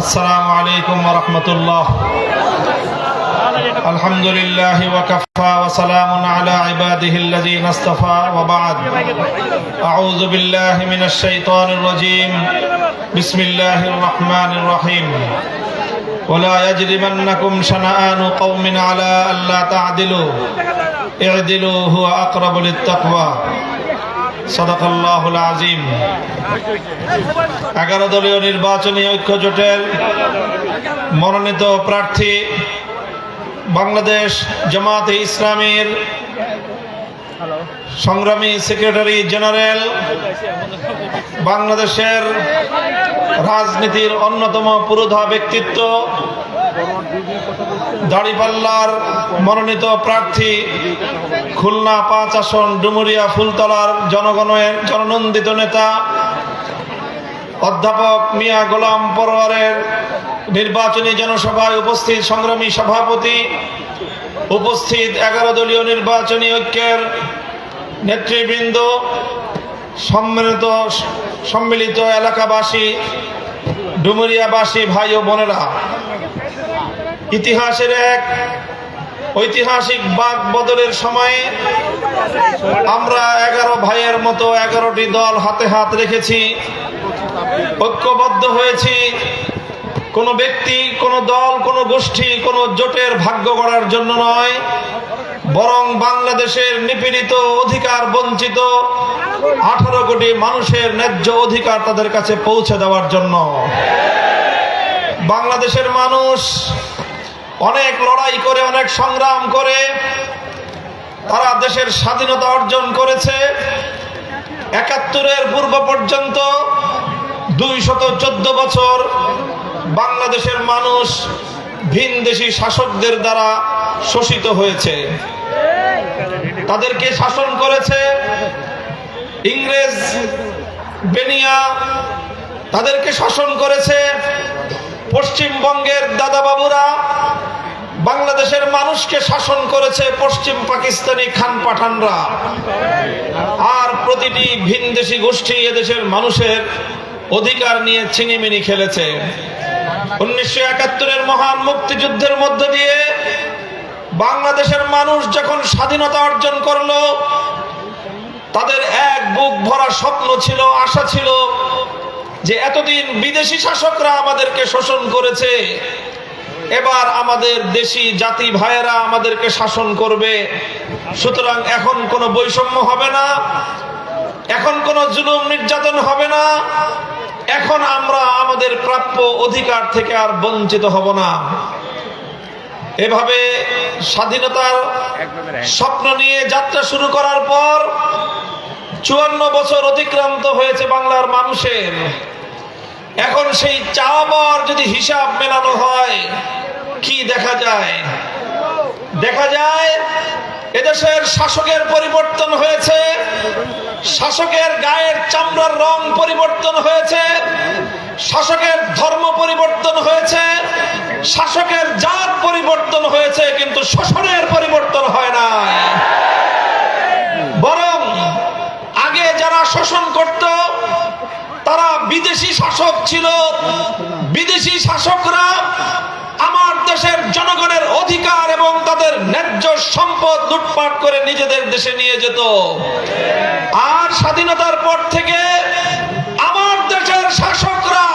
السلام عليكم ورحمة الله الحمد لله وكفى وسلام على عباده الذين اصطفى وبعد أعوذ بالله من الشيطان الرجيم بسم الله الرحمن الرحيم ولا يجرمنكم شنآن قوم على ألا تعدلوا اعدلوا هو أقرب للتقوى সদাকাল্লাহুল আজিম। এগারো দলীয় নির্বাচনী ঐক্য জোটের মনোনীত প্রার্থী বাংলাদেশ জামাতে ইসলামের সংগ্রামী সেক্রেটারি জেনারেল, বাংলাদেশের রাজনীতির অন্যতম পুরোধা ব্যক্তিত্ব দাড়িপাল্লার মনোনীত প্রার্থী খুলনা পাঁচ আসন ডুমুরিয়া ফুলতলার জনগণের জননন্দিত নেতা অধ্যাপক মিয়া গোলাম পরোয়ারের নির্বাচনী জনসভায় উপস্থিত সংগ্রামী সভাপতি, উপস্থিত এগারো দলীয় নির্বাচনী ঐক্যের নেতৃবৃন্দ, সম্মিলিত সম্মিলিত এলাকাবাসী, ডুমুরিয়াবাসী ভাই ও বোনেরা। ইতিহাসের এক ঐতিহাসিক বাক বদলের সময়ে আমরা এগারো ভাইয়ের মতো এগারোটি দল হাতে হাত রেখেছি, ঐক্যবদ্ধ হয়েছি। কোনো ব্যক্তি, কোনো দল, কোনো গোষ্ঠী, কোনো জোটের ভাগ্য গড়ার জন্য নয়, বরং বাংলাদেশের নিপীড়িত অধিকার বঞ্চিত আঠারো কোটি মানুষের ন্যায্য অধিকার তাদের কাছে পৌঁছে দেওয়ার জন্য। বাংলাদেশের মানুষ অনেক লড়াই করে, অনেক সংগ্রাম করে, তারা দেশের স্বাধীনতা অর্জন করেছে। একাত্তরের পূর্ব পর্যন্ত দুই শত চোদ্দ বছর বাংলাদেশের মানুষ ভিনদেশি শাসকদের দ্বারা শোষিত হয়েছে। তাদেরকে শাসন করেছে ইংরেজ বেনিয়া, তাদেরকে শাসন করেছে পশ্চিমবঙ্গের দাদাবাবুরা মানুষকে শাসন করেছে পশ্চিম পাকিস্তানি খান পাঠানরা। আর প্রতিটি ভিনদেশি গোষ্ঠী এদেশের মানুষের অধিকার নিয়ে ছিনিমিনি খেলেছে। উনিশশো একাত্তরের মহান মুক্তিযুদ্ধের মধ্য দিয়ে বাংলাদেশের মানুষ যখন স্বাধীনতা অর্জন করল, তাদের এক বুক ভরা স্বপ্ন ছিল, আশা ছিল যে এতদিন বিদেশি শাসকরা আমাদেরকে শোষণ করেছে। এবার আমাদের দেশি জাতি ভাইয়েরা আমাদেরকে শাসন করবে। সুতরাং এখন কোনো বৈষম্য হবে না, এখন কোনো জুলুম নির্যাতন হবে না, এখন আমরা আমাদের প্রাপ্য অধিকার থেকে আর বঞ্চিত হব না। এভাবে স্বাধীনতার স্বপ্ন নিয়ে যাত্রা শুরু করার পর চুয়ান্ন বছর অতিক্রান্ত হয়েছে বাংলার মানুষের। এখন সেই চাওয়ার যদি হিসাব মেলানো হয় কি দেখা যায়? দেখা যায়, এদেশের শাসকের পরিবর্তন হয়েছে, শাসকের গায়ের চামড়ার রং পরিবর্তন হয়েছে, শাসকের ধর্ম পরিবর্তন হয়েছে, শাসকের জাত পরিবর্তন হয়েছে, কিন্তু শোষণের পরিবর্তন হয় না। বরং আগে যারা শোষণ করত, তারা বিদেশি শাসক ছিল। বিদেশি শাসকরা আমার দেশের জনগণের অধিকার এবং তাদের ন্যায্য সম্পদ লুটপাট করে নিজেদের দেশে নিয়ে যেত। আর স্বাধীনতার পর থেকে আমার দেশের শাসকরা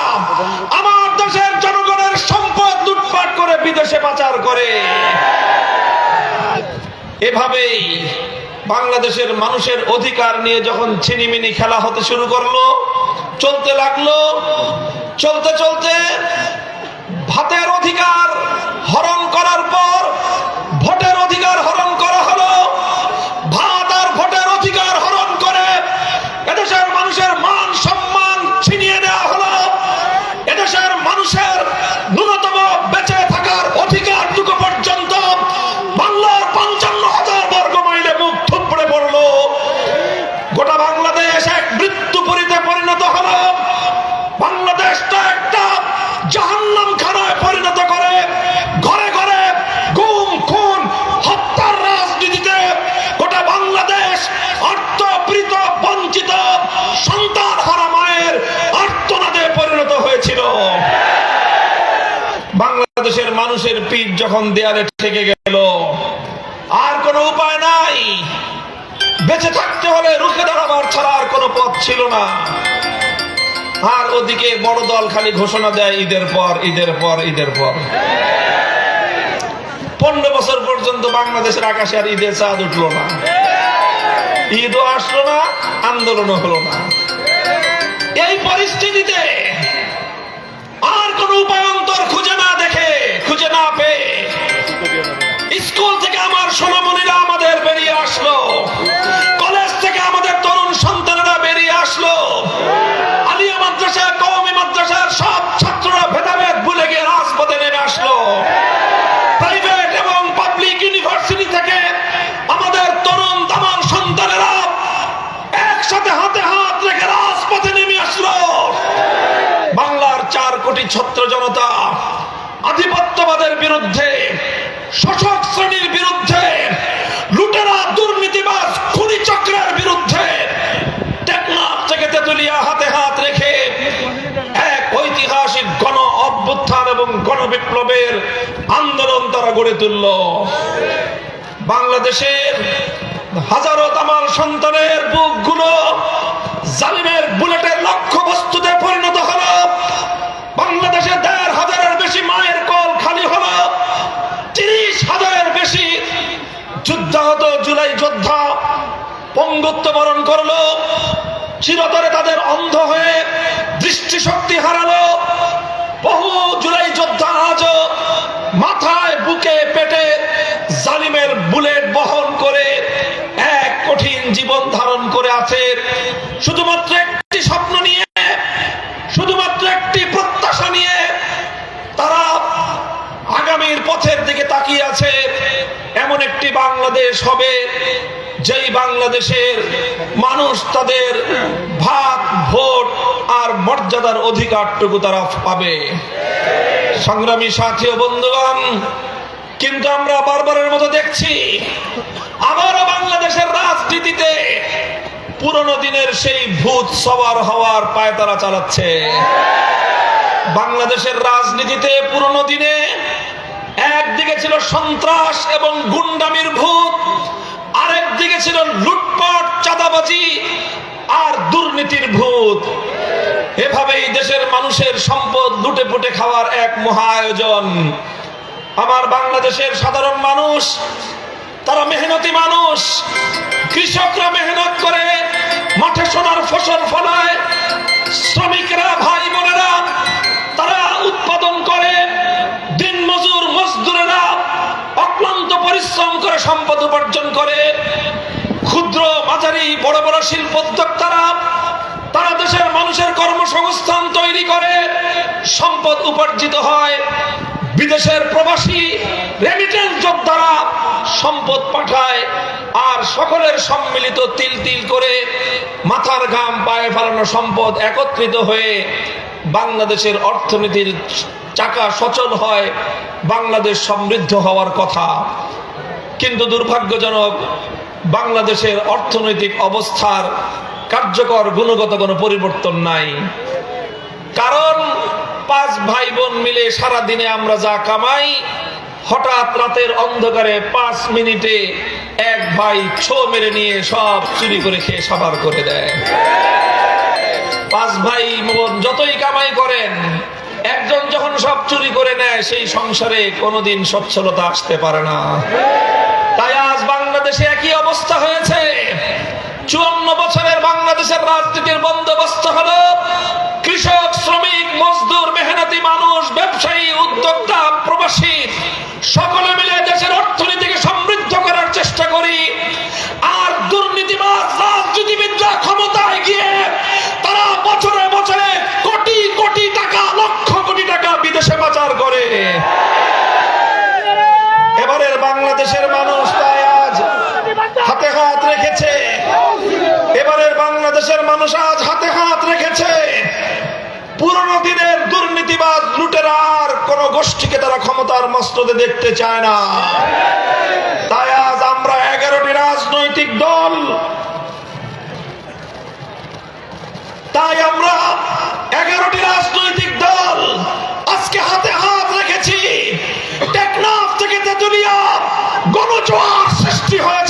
আমার দেশের জনগণের সম্পদ লুটপাট করে বিদেশে পাচার করে। এভাবেই বাংলাদেশের মানুষের অধিকার নিয়ে যখন ছিনিমিনি খেলা হতে শুরু করল, চলতে লাগল, চলতে চলতে ভাতের বাংলাদেশের মানুষের পিঠ যখন দেয়ালে ঠেকে গেল, আর কোনো উপায় নাই। বেঁচে থাকতে হলে রুখে দাঁড়াবার ছাড়া আর কোনো পথ ছিল না। আর ওদিকে বড় দল খালি ঘোষণা দেয়, ঈদের পর ঈদের পর ঈদের পর। পনেরো বছর পর্যন্ত বাংলাদেশের আকাশে আর ঈদের চাঁদ উঠল না। ঈদও আসলো না, আন্দোলনও হলো না। এই পরিস্থিতিতে কলেজ থেকে আমাদের তরুণ সন্তানেরা বেরিয়ে আসলো। আলিয়া মাদ্রাসা, কওমি মাদ্রাসার সব ছাত্ররা ভেদাভেদ ভুলে গিয়ে রাজপথে নেমে আসলো। প্রাইভেট এবং পাবলিক ইউনিভার্সিটি থেকে কোটি ছত্র জনতা আধিপত্যবাদের বিরুদ্ধে, শোষক শ্রেণির বিরুদ্ধে, লুটেরা দুর্নীতিবাজ খুনি চক্রের বিরুদ্ধে ঐতিহাসিক গণ এবং আন্দোলন তারা গড়ে তুলল। বাংলাদেশের সন্তানের বুলেটের পরিণত জুলাই যোদ্ধা পঙ্গত্ব বরণ করল। চিরতরে তাদের অন্ধ হয়ে দৃষ্টিশক্তি হারালো। বহু জুলাই যোদ্ধা আজও মাথায় বুকে পেটে জালিমের বুলেট বহন করে বাংলাদেশ হবে, যেই বাংলাদেশের মানুষ তাদের ভাত ভোট আর মর্যাদার অধিকারটুকু তারা পাবে। সংগ্রামী সাথী বন্ধুগণ, কিন্তু আমরা বারবারের মতো দেখছি, আবারও বাংলাদেশের রাজনীতিতে পুরনো দিনের সেই ভূত সবার হওয়ার পায়তারা চালাচ্ছে। বাংলাদেশের রাজনীতিতে পুরনো দিনে একদিকে ছিল সন্ত্রাস এবং গুন্ডামির ভূত আরেক দিকে ছিল লুটপাট, চাঁদাবাজি আর দুর্নীতির ভূত। এভাবেই দেশের মানুষের সম্পদ লুটে পুটে খাওয়ার এক মহা আয়োজন। আমার বাংলাদেশের সাধারণ মানুষ, তারা মেহনতি মানুষ, কৃষকরা মেহনত করে মাঠে সোনার ফসল ফলায়, শ্রমিকরা ভাই বোনেরা তারা উৎপাদন করে। মজদুরেরা অক্লান্ত পরিশ্রম করে সম্পদ উপার্জন করে, ক্ষুদ্র, মাঝারি, বড় বড় শিল্পোদ্যোক্তারা তারা দেশের মানুষের কর্মসংস্থান তৈরি করে, সম্পদ উপার্জিত হয়। বিদেশের প্রবাসী রেমিটেন্স যোদ্ধারা সম্পদ পাঠায় আর সকলের সম্মিলিত তিল তিল করে মাথার ঘাম পায়ে ফেলানো সম্পদ একত্রিত হয়ে বাংলাদেশের অর্থনীতির চাকা সচল হয়, বাংলাদেশ সমৃদ্ধ হওয়ার কথা। কিন্তু দুর্ভাগ্যজনক, বাংলাদেশের অর্থনৈতিক অবস্থার কার্যকর গুণগত কোনো পরিবর্তন নাই। কারণ পাঁচ ভাই বোন মিলে সারা দিনে আমরা যা কামাই, হঠাৎ রাতের অন্ধকারে পাঁচ মিনিটে এক ভাই ছো মেরে নিয়ে সব চুরি করে খেয়ে সাবার করে দেয়। পাঁচ ভাই বোন যতই কামাই করেন একজন যখন সব চুরি করে নেয়, সেই সংসারে কোনোদিন সচ্ছলতা আসতে পারে না। তাই আজ বাংলাদেশে একই অবস্থা হয়েছে। চুয়ান্ন বছরের বাংলাদেশের রাজনীতির বন্দোবস্ত হল কৃষক, শ্রমিক, মজদুর, মেহনতি মানুষ, ব্যবসায়ী, উদ্যোক্তা, প্রবাসী। পুরনো দিনের দুর্নীতিবাদ লুটেরার কোন গোষ্ঠীকে তারা ক্ষমতার মস্তদে দেখতে চায় না। তাই আজ আমরা এগারোটি রাজনৈতিক দল। তাই আমরা এগারোটি রাজনৈতিক দল আজকে হাতে হাত রেখেছি। টেকনাফ থেকে তেতুলিয়া গণজোয়ার সৃষ্টি হয়েছে।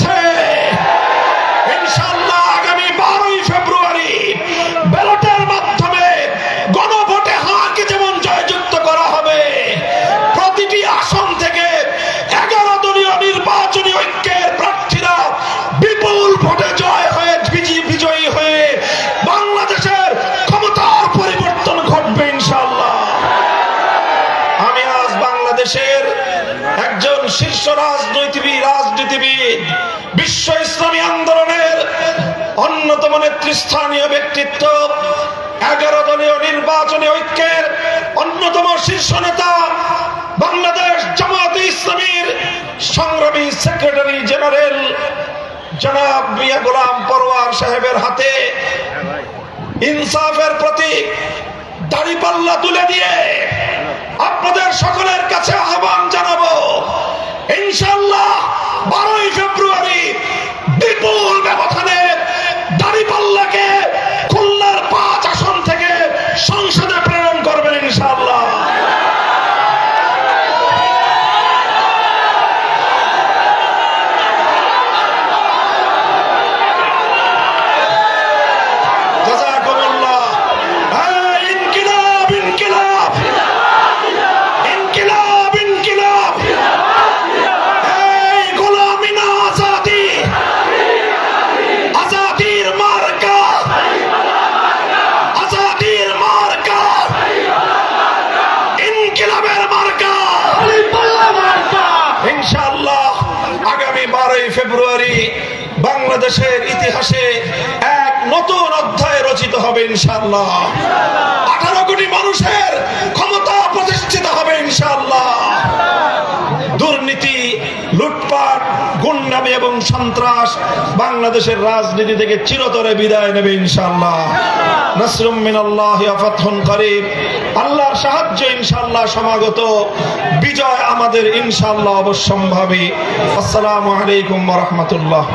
নেতৃস্থানীয় ব্যক্তিত্ব, এগারো দলীয় নির্বাচনী ঐক্যের অন্যতম শীর্ষ নেতা বাংলাদেশ জামাত ইসলামীর সংগ্রামী সেক্রেটারি জেনারেল জনাব গোলাম পরোয়ার সাহেবের হাতে ইনসাফের প্রতীক দাড়িপাল্লা তুলে দিয়ে আপনাদের সকলের কাছে আহ্বান জানাব। ইনশাল্লাহ বাংলাদেশের ইতিহাসে এক নতুন অধ্যায় রচিত হবে ইনশাআল্লাহ। আঠারো কোটি মানুষের ক্ষমতা প্রতিষ্ঠিত হবে ইনশাআল্লাহ। দুর্নীতি, লুটপাট, গুন্ডামি এবং সন্ত্রাস বাংলাদেশের রাজনীতি থেকে চিরতরে বিদায় নেবে ইনশাআল্লাহ। নাসরুম মিনাল্লাহি ফাতহুন করিব আল্লাহর সাহায্য ইনশাআল্লাহ সমাগত। বিজয় আমাদের ইনশাআল্লাহ অবশ্যম্ভাবী। আসসালামু আলাইকুম রাহমাতুল্লাহ।